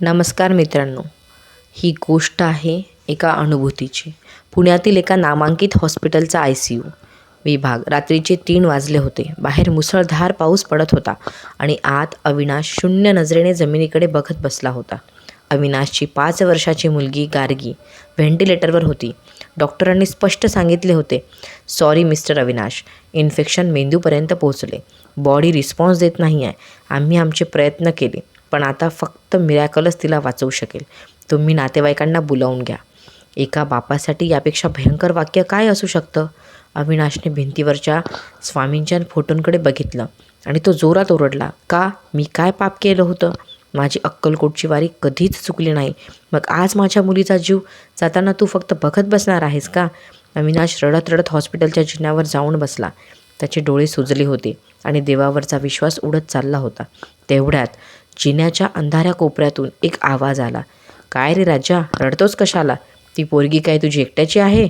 नमस्कार मित्रांनो. ही गोष्ट आहे एका अनुभूतीची. पुण्यातील एका नामांकित हॉस्पिटलचा आय सी यू. विभाग रात्रीचे तीन वाजले होते. बाहेर मुसळधार पाऊस पडत होता आणि आत अविनाश शून्य नजरेने जमिनीकडे बघत बसला होता. अविनाशची पाच वर्षाची मुलगी गार्गी व्हेंटिलेटरवर होती. डॉक्टरांनी स्पष्ट सांगितले होते सॉरी मिस्टर अविनाश इन्फेक्शन मेंदूपर्यंत पोहोचले. बॉडी रिस्पॉन्स देत नाही आहे आम्ही आमचे प्रयत्न केले. पण आता फक्त मिरॅकलच तिला वाचवू शकेल. तुम्ही नातेवाईकांना बोलावून घ्या. एका बापासाठी यापेक्षा भयंकर वाक्य काय असू शकतं? अविनाशने भिंतीवरच्या स्वामींच्या फोटोंकडे बघितलं आणि तो जोरात ओरडला का? मी काय पाप केलं होतं? माझी अक्कलकोटची वारी कधीच चुकली नाही. मग आज माझ्या मुलीचा जीव? जाताना तू फक्त बघत बसणार आहेस का? अविनाश रडत रडत हॉस्पिटलच्या जिन्यावर जाऊन बसला. त्याचे डोळे सुजले होते आणि देवावरचा विश्वास उडत चालला होता. तेवढ्यात जिन्याच्या अंधाऱ्या कोपऱ्यातून एक आवाज आला. काय रे राजा रडतोस कशाला? ती पोरगी काय तुझी एकट्याची आहे?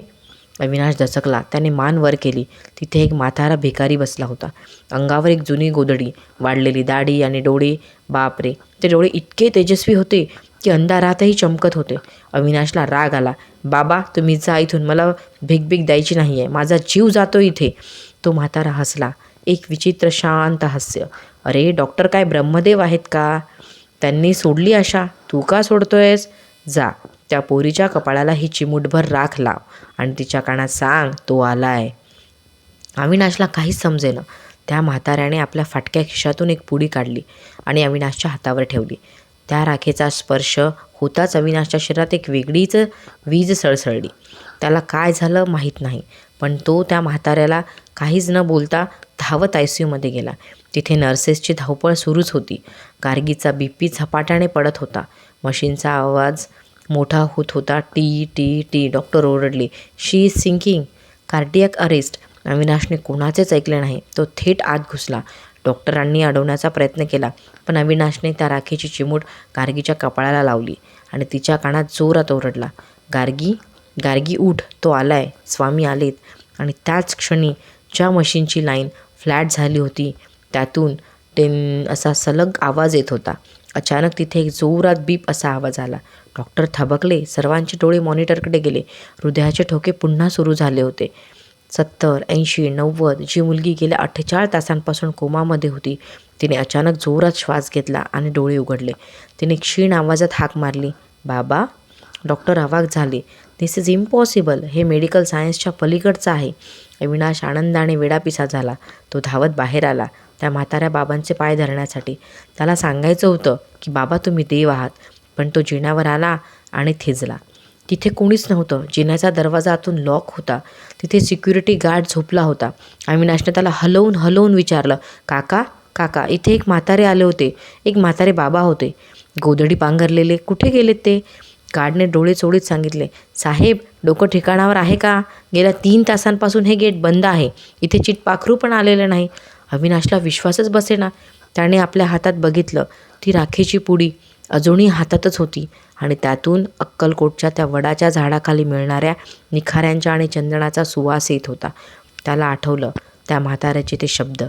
अविनाश दचकला. त्याने मान वर केली. तिथे एक म्हातारा भिकारी बसला होता. अंगावर एक जुनी गोदडी वाढलेली दाढी आणि डोळे. बापरे ते डोळे इतके तेजस्वी होते की अंधारातही चमकत होते. अविनाशला राग आला. बाबा तुम्ही जा इथून. मला भीक भीक द्यायची नाही आहे माझा जीव जातो इथे. तो म्हातारा हसला. एक विचित्र शांत हास्य. अरे डॉक्टर काय ब्रह्मदेव आहेत का? त्यांनी सोडली आशा. तू का सोडतोयस? जा. त्या पोरीच्या कपाळाला ही चिमूटभर राख लाव आणि तिच्या कानात सांग तो आलाय. अविनाशला काहीच समजेना. त्या म्हाताऱ्याने आपल्या फाटक्या खिशातून एक पुडी काढली आणि अविनाशच्या हातावर ठेवली. त्या राखेचा स्पर्श होताच अविनाशच्या शरीरात एक वेगळीच वीज सळसळली. त्याला काय झालं माहीत नाही. पण तो त्या म्हाताऱ्याला काहीच न बोलता धावत आय सी यूमध्ये गेला. तिथे नर्सेसची धावपळ सुरूच होती. गार्गीचा बी पी झपाट्याने पडत होता. मशीनचा आवाज मोठा होत होता. टी टी टी डॉक्टर ओरडले. She is sinking. Cardiac arrest. अविनाशने कोणाचेच ऐकले नाही. तो थेट आत घुसला. डॉक्टरांनी अडवण्याचा प्रयत्न केला पण अविनाशने त्या राखीची चिमूट गार्गीच्या कपाळाला लावली आणि तिच्या कानात जोरात ओरडला. गार्गी गार्गी उठ तो आलाय. स्वामी आलेत. आणि त्याच क्षणी ज्या मशीनची लाईन फ्लॅट झाली होती त्यातून टेन असा सलग आवाज येत होता. अचानक तिथे एक जोरात बीप असा आवाज आला. डॉक्टर थबकले. सर्वांचे डोळे मॉनिटरकडे गेले. हृदयाचे ठोके पुन्हा सुरू झाले होते. सत्तर ऐंशी नव्वद जी मुलगी गेल्या अठ्ठेचाळीस तासांपासून कोमामध्ये होती तिने अचानक जोरात श्वास घेतला आणि डोळे उघडले. तिने क्षीण आवाजात हाक मारली. बाबा डॉक्टर अवाक झाले. दिस इज इम्पॉसिबल हे मेडिकल सायन्सच्या पलीकडचं आहे. अविनाश आनंदाने वेडापिसा झाला. तो धावत बाहेर आला. त्या म्हाताऱ्या बाबांचे पाय धरण्यासाठी. त्याला सांगायचं होतं की बाबा तुम्ही देव आहात. पण तो जिण्यावर आला आणि थिजला. तिथे कोणीच नव्हतं. जिन्याचा दरवाजा आतून लॉक होता. तिथे सिक्युरिटी गार्ड झोपला होता. अविनाशने त्याला हलवून हलवून विचारलं काका काका इथे एक म्हातारे आले होते. एक म्हातारे बाबा होते. गोदडी पांघरलेले. कुठे गेलेत ते? गार्डने डोळे चोळीत सांगितले साहेब डोकं ठिकाणावर आहे का? गेल्या तीन तासांपासून हे गेट बंद आहे. इथे चिटपाखरू पण आलेलं नाही. अविनाशला विश्वासच बसेना. त्याने आपल्या हातात बघितलं ती राखेची पुडी अजूनही हातातच होती आणि त्यातून अक्कलकोटच्या त्या वडाच्या झाडाखाली मिळणाऱ्या निखाऱ्यांच्या आणि चंदनाचा सुवास येत होता. त्याला आठवलं त्या म्हाताऱ्याचे ते शब्द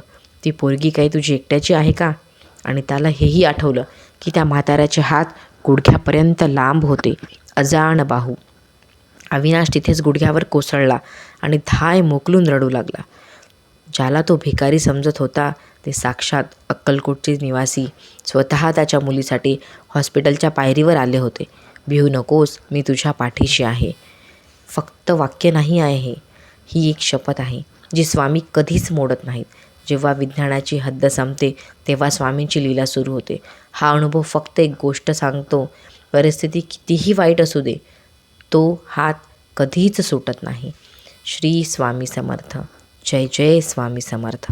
ती पोरगी काही तुझी एकट्याची आहे का? आणि त्याला हेही आठवलं की त्या म्हाताऱ्याचे हात गुडघ्यापर्यंत लांब होते. अजाण बाहू. अविनाश तिथेच गुडघ्यावर कोसळला आणि धाय मोकलून रडू लागला. ज्याला तो भिकारी समजत होता ते साक्षात अक्कलकोटचे निवासी स्वतः त्याच्या मुलीसाठी हॉस्पिटलच्या पायरीवर आले होते. भिऊ नकोस मी तुझ्या पाठीशी आहे. फक्त वाक्य नाही आहे हे. ही एक शपथ आहे जी स्वामी कधीच मोडत नाहीत. जेव्हा विज्ञानाची हद्द संपते तेव्हा स्वामींची लीला सुरू होते. हा अनुभव फक्त एक गोष्ट सांगतो परिस्थिती कितीही वाईट असू दे तो हात कधीच सुटत नाही. श्री स्वामी समर्थ. जय जय स्वामी समर्थ.